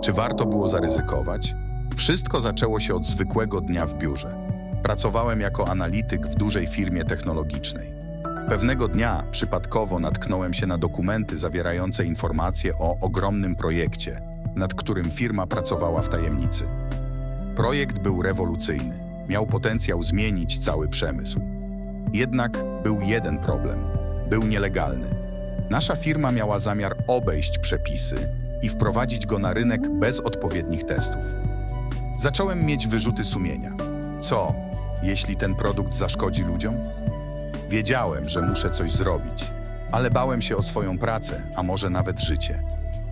Czy warto było zaryzykować? Wszystko zaczęło się od zwykłego dnia w biurze. Pracowałem jako analityk w dużej firmie technologicznej. Pewnego dnia przypadkowo natknąłem się na dokumenty zawierające informacje o ogromnym projekcie, nad którym firma pracowała w tajemnicy. Projekt był rewolucyjny, miał potencjał zmienić cały przemysł. Jednak był jeden problem był nielegalny. Nasza firma miała zamiar obejść przepisy i wprowadzić go na rynek bez odpowiednich testów. Zacząłem mieć wyrzuty sumienia. Co, jeśli ten produkt zaszkodzi ludziom? Wiedziałem, że muszę coś zrobić, ale bałem się o swoją pracę, a może nawet życie.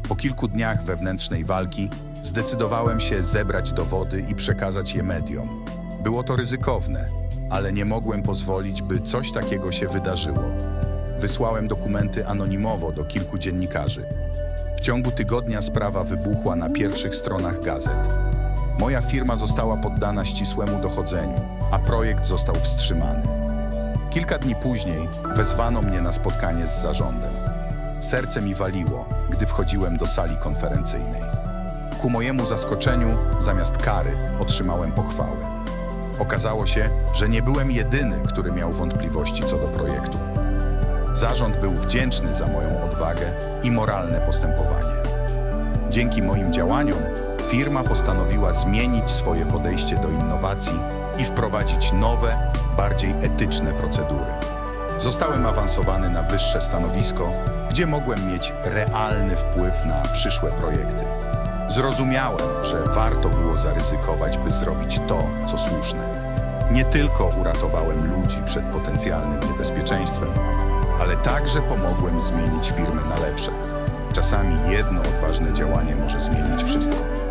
Po kilku dniach wewnętrznej walki zdecydowałem się zebrać dowody i przekazać je mediom. Było to ryzykowne, ale nie mogłem pozwolić, by coś takiego się wydarzyło. Wysłałem dokumenty anonimowo do kilku dziennikarzy. Ciągu tygodnia sprawa wybuchła na pierwszych stronach gazet. Moja firma została poddana ścisłemu dochodzeniu, a projekt został wstrzymany. Kilka dni później wezwano mnie na spotkanie z zarządem. Serce mi waliło, gdy wchodziłem do sali konferencyjnej. Ku mojemu zaskoczeniu, zamiast kary, otrzymałem pochwały. Okazało się, że nie byłem jedyny, który miał wątpliwości co do projektu. Zarząd był wdzięczny za moją odwagę i moralne postępowanie. Dzięki moim działaniom firma postanowiła zmienić swoje podejście do innowacji i wprowadzić nowe, bardziej etyczne procedury. Zostałem awansowany na wyższe stanowisko, gdzie mogłem mieć realny wpływ na przyszłe projekty. Zrozumiałem, że warto było zaryzykować, by zrobić to, co słuszne. Nie tylko uratowałem ludzi przed potencjalnym niebezpieczeństwem, ale także pomogłem zmienić firmę na lepsze. Czasami jedno odważne działanie może zmienić wszystko.